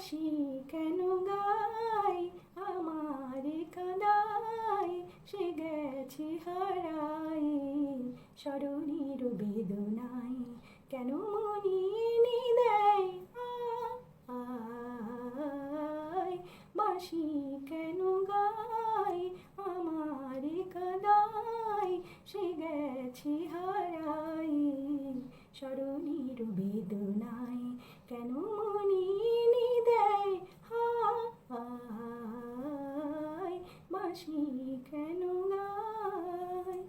বাসি কেন গাই? আমার কাদাই সে গেছে হারাই স্মরণের বেদনাই কেন মনি দেয় বাসি কেন গাই আমার কাদাই সে গেছে হারাই স্মরণের বেদনায় কেন মনি দেয় হায় বাসি কেন গায়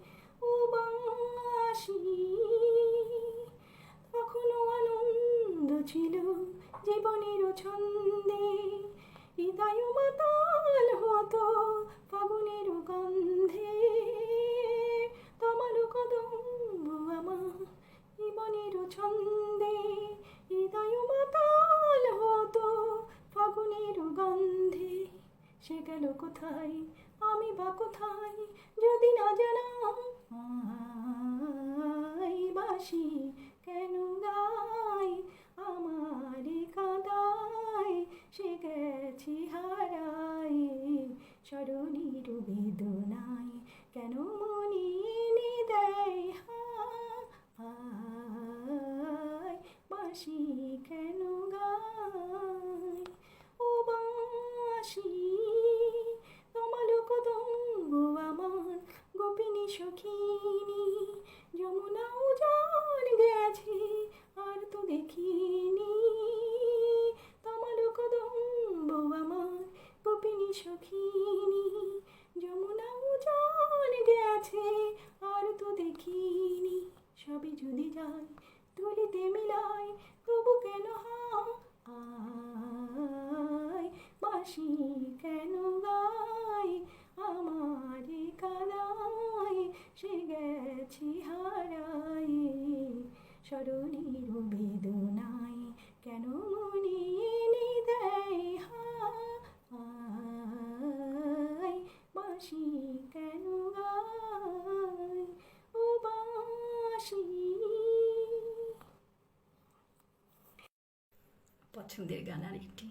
ও বাসি তখনও আনন্দ ছিল জীবনের ছন্দে। হৃদয় মাতাল হতো ফাগুনের গন্ধে। তোমার কদম্ব আমার জীবনের ছন্দে। হৃদয় মাতাল হতো ফাগুনের গন্ধে। সে গেল কোথায়? আমি বা কোথায়? যদি না জানা বাসি কেন গাই আমার কাদাই সে গেছি হারাই স্মরণীর বেদনায় কেন মনি দেয় হায় বাসি যদি তুলিতে মিলাই তবু কেন হায় বাসি কেন গাই আমার কাদাই সে গেছি হারাই স্মরণীর বেদনায় কেন মনি দেয় হায় বাসি কেন গাই ও বাসি পছন্দের গান আরেকটি।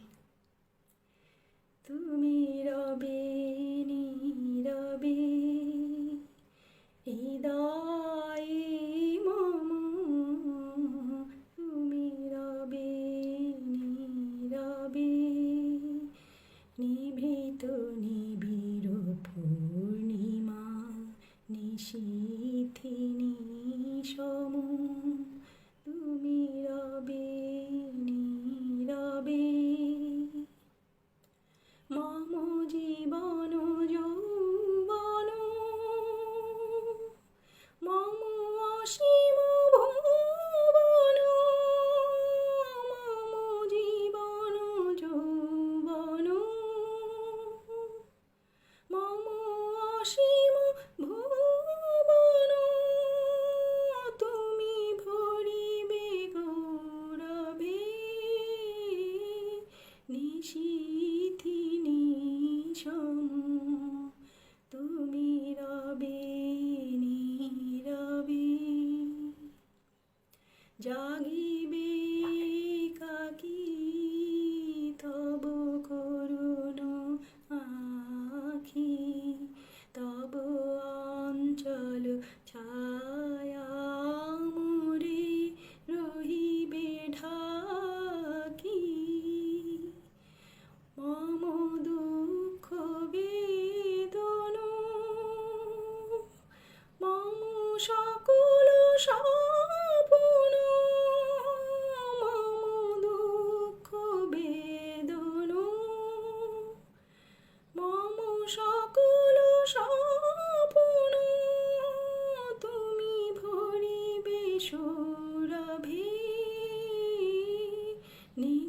তুমি রবে নীরবে তুমি রবে নিশীথিনী সম তুমি she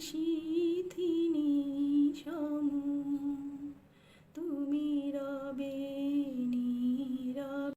she